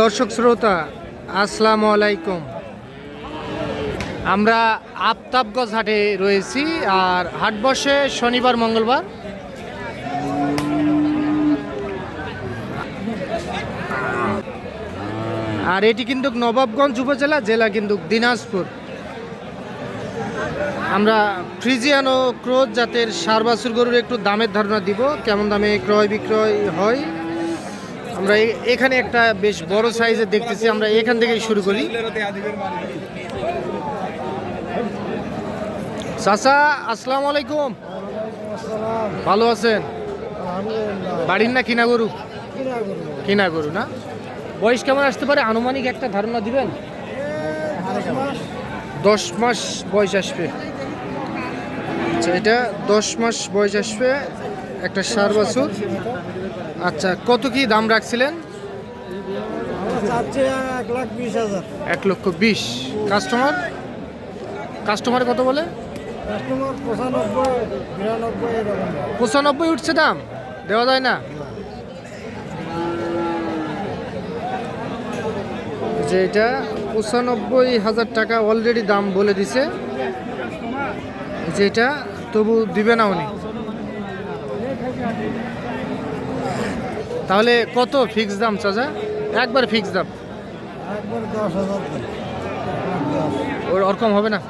দর্শক শ্রোতা, আসসালামু আলাইকুম। আমরা আফতাবগঞ্জ হাটে রয়েছি আর হাট বসে শনিবার, মঙ্গলবার। আর এটি কিন্তু নবাবগঞ্জ উপজেলা, জেলা কিন্তু দিনাজপুর। আমরা ফ্রিজিয়ান ক্রোজ জাতের সার বাছুর গরুর একটু দামের ধারণা দিব, কেমন দামে ক্রয় বিক্রয় হয়। আমরা এখানে একটা বেশ বড় সাইজের দেখতেছি, আমরা এখান থেকেই শুরু করি। চাচা, আসসালামু আলাইকুম। ভালো আছেন? বাড়ির না কিনা গরু? কিনা গরু না? বয়স কেমন আসতে পারে? আনুমানিক একটা ধারণা দিবেন? দশ মাস বয়স আসবে। আচ্ছা এটা দশ মাস বয়স আসবে। একটা সার বছর। আচ্ছা কত কি দাম রাখছিলেন? এক লক্ষ বিশ। কাস্টমার? কাস্টমার কত বলে? পঁচানব্বই পঁচানব্বই উঠছে দাম? দেওয়া যায় না? যে এটা পঁচানব্বই হাজার টাকা অলরেডি দাম বলে দিছে। যেটা তবু দিবে না উনি। তাহলে কত ফিক্স দাম চাচা? একবার ফিক্স দাম। ওর ওরকম হবে না?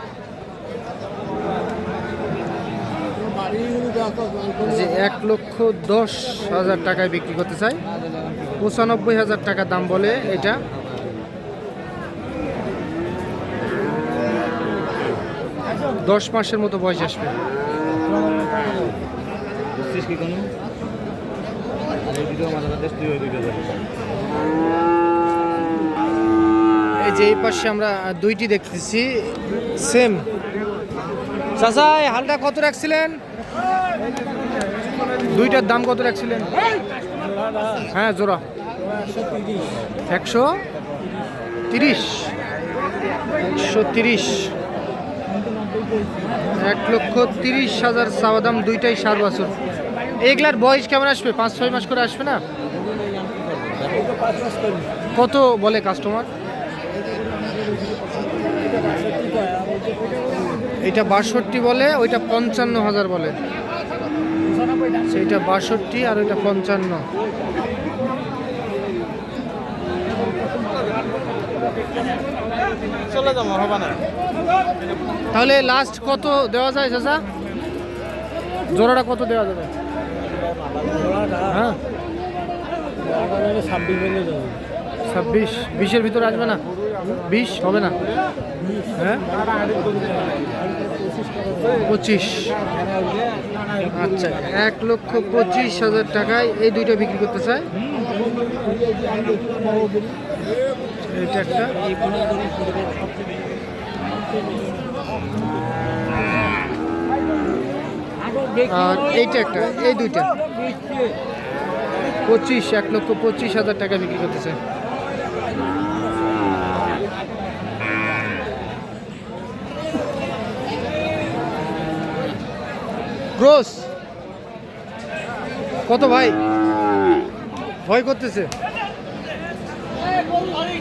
যে এক লক্ষ দশ হাজার টাকায় বিক্রি করতে চাই পঁচানব্বই হাজার টাকা দাম বলে এটা। দশ মাসের মতো বয়স আসবে। এই যে এই পাশে আমরা দুইটি দেখতেছি। সেম চাচা হালটা কত রাখছিলেন? দুইটার দাম কত রাখছিলেন? হ্যাঁ জোড়া। একশো তিরিশ। একশো তিরিশ। এক লক্ষ তিরিশ হাজার সাবাদাম দুইটাই সার বছর। এগুলার বয়স কেমন আসবে? পাঁচ ছয় মাস করে আসবে না? কত বলে কাস্টমার এটা বাষট্টি বলে ওইটা পঞ্চান্ন হাজার বলে। সেইটা বাষট্টি আর ওইটা পঞ্চান্ন। চলে যাব হবে না। তাহলে লাস্ট কত দেওয়া যায় চাচা? জোড়াটা কত দেওয়া যাবে? হ্যাঁ। ছাব্বিশ। বিশের ভিতরে আসবে না? বিশ? হবে না? হ্যাঁ? পঁচিশ। আচ্ছা এক লক্ষ পঁচিশ হাজার টাকায় এই দুইটা বিক্রি করতে চায়? এটা একটা। আর এইটা একটা এই দুইটা। পঁচিশ এক লক্ষ পঁচিশ হাজার টাকা বিক্রি করতেছে। ক্রোস কত ভাই? ভয় করতেছে।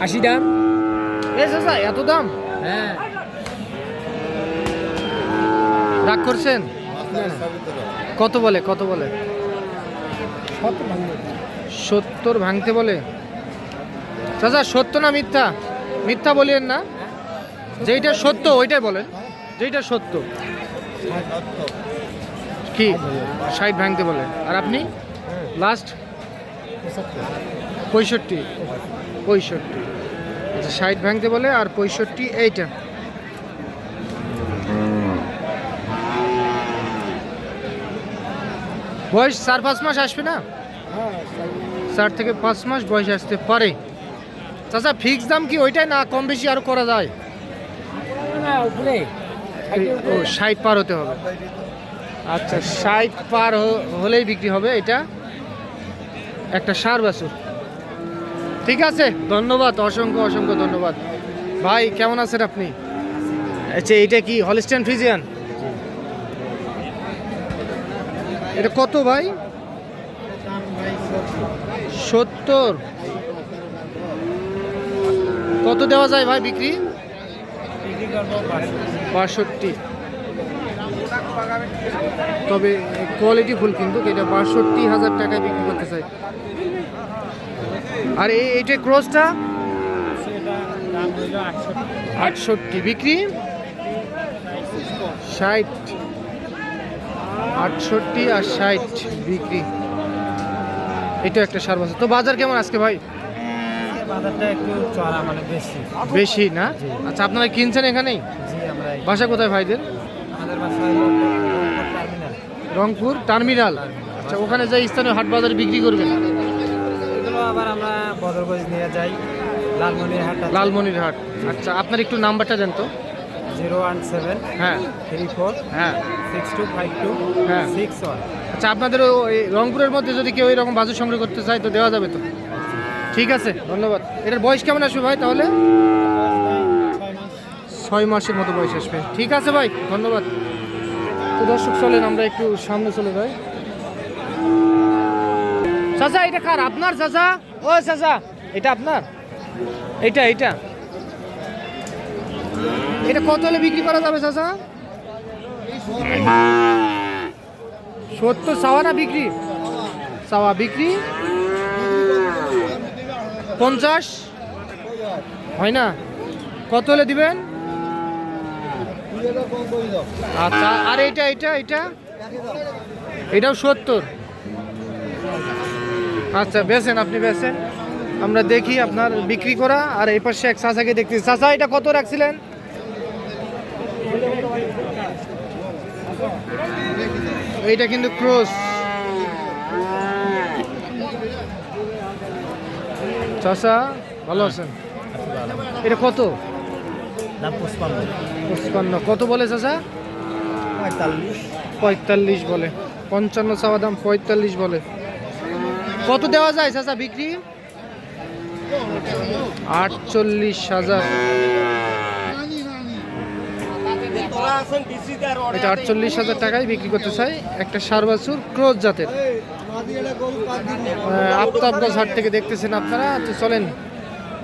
আশি দাম। এত দাম? হ্যাঁ। রাগ করছেন? কত বলে কত বলে? সত্তর ভাঙতে বলে? চাচা সত্য না মিথ্যা? মিথ্যা বলিয়েন না। যেইটা সত্য ওইটাই বলেন। যেইটা সত্য। কি? ষাট ভাঙতে বলে। আর আপনি? লাস্ট পঁয়ষট্টি। পঁয়ষট্টি। আচ্ছা ষাট ভাঙতে বলে আর পঁয়ষট্টি এইটা। বয়স চার পাঁচ মাস আসবে না? হ্যাঁ চার থেকে পাঁচ মাস বয়স আসতে পারে। চাচা ফিক্স দাম কি ওইটাই না কম বেশি আরও করা যায়? না ও ষাট পার হতে হবে। আচ্ছা ষাট পার হলেই বিক্রি হবে এটা? একটা সার বাছুর। ঠিক আছে ধন্যবাদ অসংখ্য অসংখ্য ধন্যবাদ। ভাই কেমন আছেন আপনি? আচ্ছা এটা কি হলিস্টান ফ্রিজিয়ান এটা কত ভাই? সত্তর। কত দেওয়া যায় ভাই বিক্রি? বাষট্টি। তবে কোয়ালিটি ফুল কিন্তু, এটা বাষট্টি হাজার টাকায় বিক্রি করতে চাই। আর এই এইটা ক্রসটা? আটষট্টি। বিক্রি? ষাট। আটষট্টি আর ষাট বিক্রি। এটা একটা সার বাজার। তো বাজার কেমন আজকে ভাই? বাজারটা একটু চড়া মানে বেশি। বেশি না? আচ্ছা আপনারা কিনছেন এখানেই? বাসা কোথায় ভাইদের? রংপুর টার্মিনাল। আচ্ছা ওখানে যাই স্থানীয় হাট বাজারে বিক্রি করবেন? এগুলো আবার আমরা বদরগঞ্জ নিয়ে যাই লালমনিরহাট লালমনির হাট আচ্ছা আপনার একটু নাম্বারটা দেন তো। জিরো ওয়ান সেভেন হ্যাঁ থ্রি ফোর হ্যাঁ। সিক্স টু ফাইভ টু হ্যাঁ। Six one. আচ্ছা আপনাদের ওই রংপুরের মধ্যে যদি কেউ এরকম বাজু সংগ্রহ করতে চায় তো দেওয়া যাবে তো? ঠিক আছে ধন্যবাদ। এটার বয়স কেমন আসবে ভাই তাহলে? ছয় মাসের মতো বয়স আসবে। ঠিক আছে ভাই ধন্যবাদ। তো দর্শক চলেন আমরা একটু সামনে চলে যাই। চাচা এটা কার? আপনার চাচা? ও চাচা এটা আপনার? এইটা এইটা। এটা কত হলে বিক্রি করা যাবে, চাচা? সত্তর সাওয়া না বিক্রি? সাওয়া বিক্রি? পঞ্চাশ? হয় না? কত হলে দিবেন? আচ্ছা আর এইটা এইটা এইটা এটাও সত্তর। আচ্ছা বেছেন আপনি বেছেন আমরা দেখি আপনার বিক্রি করা আর এই পাশে এক চাচাকে দেখতেছি চাচা এটা কত রাখছিলেন? এইটা কিন্তু ক্রস চাচা ভালো আছেন? এটা কত? পঁচপান্ন। কত বলে চাচা? পঁয়তাল্লিশ। পঁয়তাল্লিশ বলে। পঞ্চান্ন চাওয়া দাম পঁয়তাল্লিশ বলে। কত দেওয়া যায় চাচা বিক্রি? আটচল্লিশ হাজার। এটা আটচল্লিশ হাজার টাকায় বিক্রি করতে চাই একটা সার বাছুর ক্রোজ জাতের। আফতাবগঞ্জ হাট থেকে দেখতেছেন আপনারা। তো চলেন।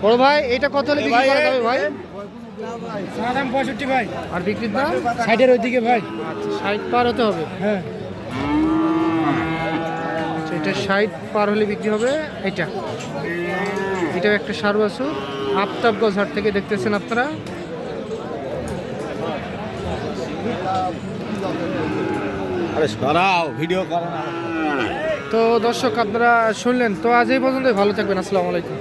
বড় ভাই, এটা কত হলে বিক্রি করা যাবে ভাই? দাম ভাই আর বিক্রির দাম? সাইডের ওইদিকে ভাই আচ্ছা পার হতে হবে। হ্যাঁ এটা ষাট পার হলে বিক্রি হবে। এটা এটাও একটা সার বাছুর। আফতাবগঞ্জ হাট থেকে দেখতেছেন আপনারা? ভিডিও তো দর্শক আপনারা শুনলেন। তো আজ এই পর্যন্ত ভালো থাকবেন। আসসালামু আলাইকুম।